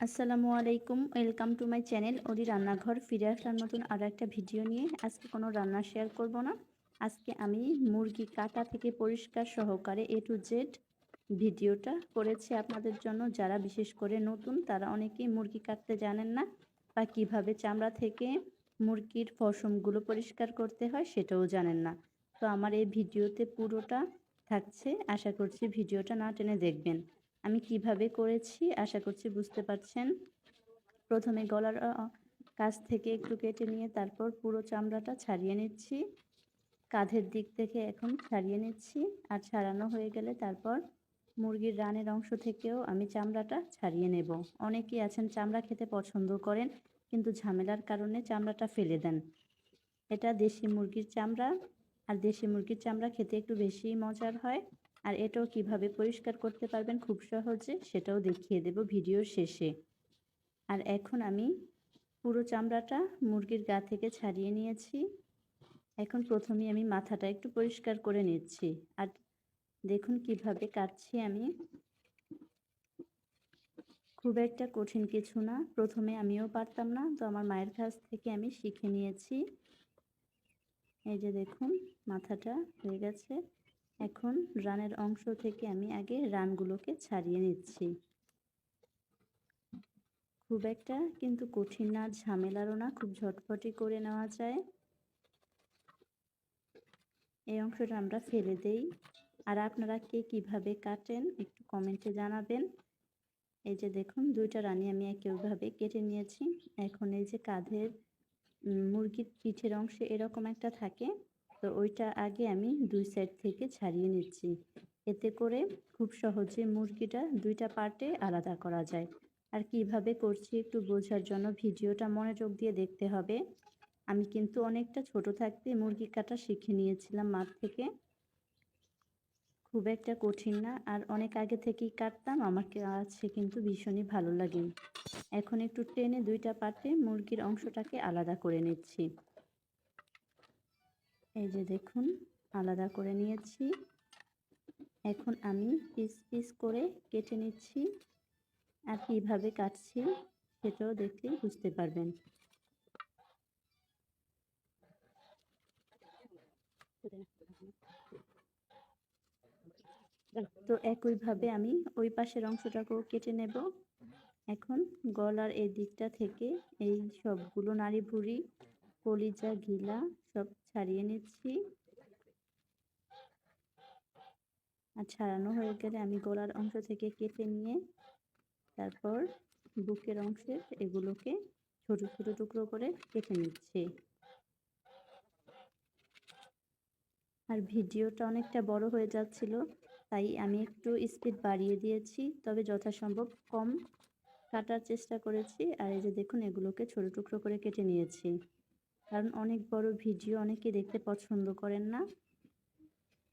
আসসালামু আলাইকুম, welcome to my channel ওদি রান্নাঘর। ফিরে আসলাম নতুন আরও একটা ভিডিও নিয়ে। আজকে কোনো রান্না শেয়ার করব না। আজকে আমি মুরগি কাটা থেকে পরিষ্কার সহকারে এ টু জেড ভিডিওটা করেছি আপনাদের জন্য। যারা বিশেষ করে নতুন, তারা অনেকেই মুরগি কাটতে জানেন না বা কীভাবে চামড়া থেকে মুরগির ফসমগুলো পরিষ্কার করতে হয় সেটাও জানেন না। তো আমার এই ভিডিওতে পুরোটা থাকছে। আশা করছি ভিডিওটা না টেনে দেখবেন। আমি কীভাবে করেছি আশা করছি বুঝতে পারছেন। প্রথমে গলার কাছ থেকে একটু কেটে নিয়ে তারপর পুরো চামড়াটা ছাড়িয়ে নিচ্ছি। কাঁধের দিক থেকে এখন ছাড়িয়ে নিচ্ছি। আর ছাড়ানো হয়ে গেলে তারপর মুরগির রানের অংশ থেকেও আমি চামড়াটা ছাড়িয়ে নেব। অনেকেই আছেন চামড়া খেতে পছন্দ করেন, কিন্তু ঝামেলার কারণে চামড়াটা ফেলে দেন। এটা দেশি মুরগির চামড়া, আর দেশি মুরগির চামড়া খেতে একটু বেশি মজার হয়। আর এটাও কীভাবে পরিষ্কার করতে পারবেন খুব সহজে সেটাও দেখিয়ে দেব ভিডিওর শেষে। আর এখন আমি পুরো চামড়াটা মুরগির গা থেকে ছাড়িয়ে নিয়েছি। এখন প্রথমে আমি মাথাটা একটু পরিষ্কার করে নিচ্ছি। আর দেখুন কীভাবে কাটছি আমি। খুব একটা কঠিন কিছু না, প্রথমে আমিও পারতাম না, তো আমার মায়ের কাছ থেকে আমি শিখে নিয়েছি। এই যে দেখুন, মাথাটা হয়ে গেছে। এখন রানের অংশ থেকে আমি আগে রানগুলোকে ছাড়িয়ে নিচ্ছি। খুব একটা কিন্তু কঠিন না, ঝামেলারও না, খুব ঝটপটি করে নেওয়া যায়। এই অংশটা আমরা ফেলে দেই। আর আপনারা কে কীভাবে কাটেন একটু কমেন্টে জানাবেন। এই যে দেখুন, দুইটা রানি আমি একইভাবে কেটে নিয়েছি। এখন এই যে কাঁধের মুরগির পিঠের অংশে এরকম একটা থাকে। তো ওইটা আগে আমি দুই সাইড থেকে ছাড়িয়ে নিচ্ছি। এতে করে খুব সহজে মুরগিটা দুইটা পার্টে আলাদা করা যায়। আর কীভাবে করছি একটু বোঝার জন্য ভিডিওটা মনোযোগ দিয়ে দেখতে হবে। আমি কিন্তু অনেকটা ছোট থাকতে মুরগি কাটা শিখে নিয়েছিলাম মাঠ থেকে। খুব একটা কঠিন না, আর অনেক আগে থেকেই কাটতাম আমার কাছে কিন্তু ভীষণই ভালো লাগে। এখন একটু টেনে দুইটা পার্টে মুরগির অংশটাকে আলাদা করে নিচ্ছি। এই যে দেখুন, আলাদা করে নিয়েছি। এখন আমি পিস পিস করে কেটে নিচ্ছি আর কীভাবে কাটছি সেটাও দেখলে বুঝতে পারবেন। তো একইভাবে আমি ওই পাশের অংশটাকেও কেটে নেব। এখন গলার এই দিকটা থেকে এই সবগুলো নাড়ি ভুড়ি কলিজা ঘিলা সব ছাড়িয়ে নিচ্ছি। আর ছাড়ানো হয়ে গেলে আমি গলার অংশ থেকে কেটে নিয়ে তারপর বুকের অংশের এগুলোকে ছোট ছোট টুকরো করে কেটে নিচ্ছি। আর ভিডিওটা অনেকটা বড় হয়ে যাচ্ছিল, তাই আমি একটু স্পিড বাড়িয়ে দিয়েছি, তবে যথাসম্ভব কম কাটার চেষ্টা করেছি। আর এই যে দেখুন, এগুলোকে ছোট টুকরো করে কেটে নিয়েছি। কারণ অনেক বড় ভিডিও অনেকে দেখতে পছন্দ করেন না।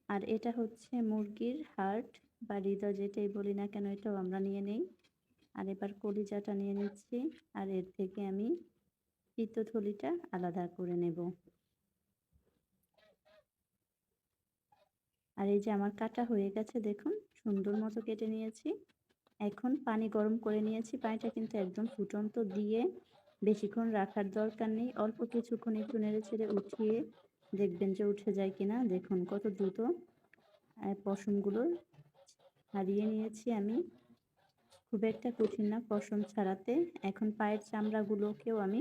আর এটা হচ্ছে মুরগির হার্ট বা হৃদয় যেটাই বলি না কেন, এটাও আমরা নিয়ে নেই। আর এবার কলিজাটা নিয়ে নিচ্ছি আর এর থেকে আমি পিত্তথলিটা আলাদা করে নেব। আর এই যে আমার কাটা হয়ে গেছে, দেখুন, সুন্দর মতো কেটে নিয়েছি। এখন পানি গরম করে নিয়েছি, পানিটা কিন্তু একদম ফুটন্ত দিয়ে বেশিক্ষণ রাখার দরকার নেই। অল্প কিছুক্ষণ একটু নেড়ে ছেড়ে উঠিয়ে দেখবেন যে উঠে যায় কিনা। দেখুন কত দ্রুত পশমগুলো হারিয়ে নিয়েছি আমি। খুব একটা কঠিন না পশম ছাড়াতে। এখন পায়ের চামড়াগুলোকেও আমি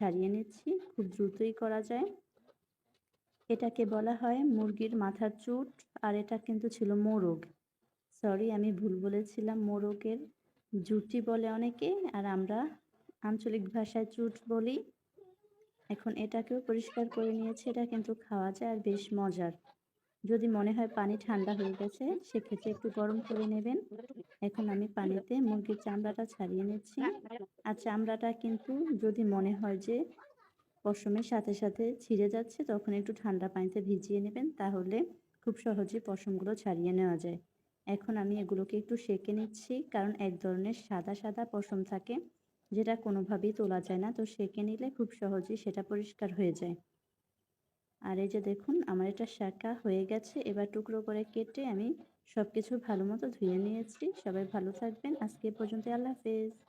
ছাড়িয়ে নিচ্ছি। খুব দ্রুতই করা যায়। এটাকে বলা হয় মুরগির মাথার চুট, আর এটা কিন্তু ছিল মোরগ। সরি, আমি ভুল বলেছিলাম। মোরগের জুটি বলে অনেকে, আর আমরা আঞ্চলিক ভাষায় চুট বলি, এখন এটাকেও পরিষ্কার করে নিয়েছি, এটা কিন্তু খাওয়া যায় আর বেশ মজার। যদি মনে হয় পানি ঠান্ডা হয়ে গেছে, সেক্ষেত্রে একটু গরম করে নেবেন। এখন আমি পানিতে মুরগির চামড়াটা ছাড়িয়ে নিচ্ছি। আর চামড়াটা কিন্তু যদি মনে হয় যে পশমের সাথে সাথে ছিঁড়ে যাচ্ছে, তখন একটু ঠান্ডা পানিতে ভিজিয়ে নেবেন, তাহলে খুব সহজে পশমগুলো ছাড়িয়ে নেওয়া যায়। এখন আমি এগুলোকে একটু সেঁকে নিচ্ছি, কারণ এক ধরনের সাদা সাদা পশম থাকে। যেটা কোনোভাবেই তোলা যায় না। তো সেঁকে নিলে খুব সহজেই সেটা পরিষ্কার হয়ে যায়। আর এই যে দেখুন, আমার এটা শাঁকা হয়ে গেছে। এবার টুকরো করে কেটে আমি সব কিছু ভালো মতো ধুয়ে নিয়েছি। সবাই ভালো থাকবেন। আজকে পর্যন্ত আল্লাহ হাফেজ।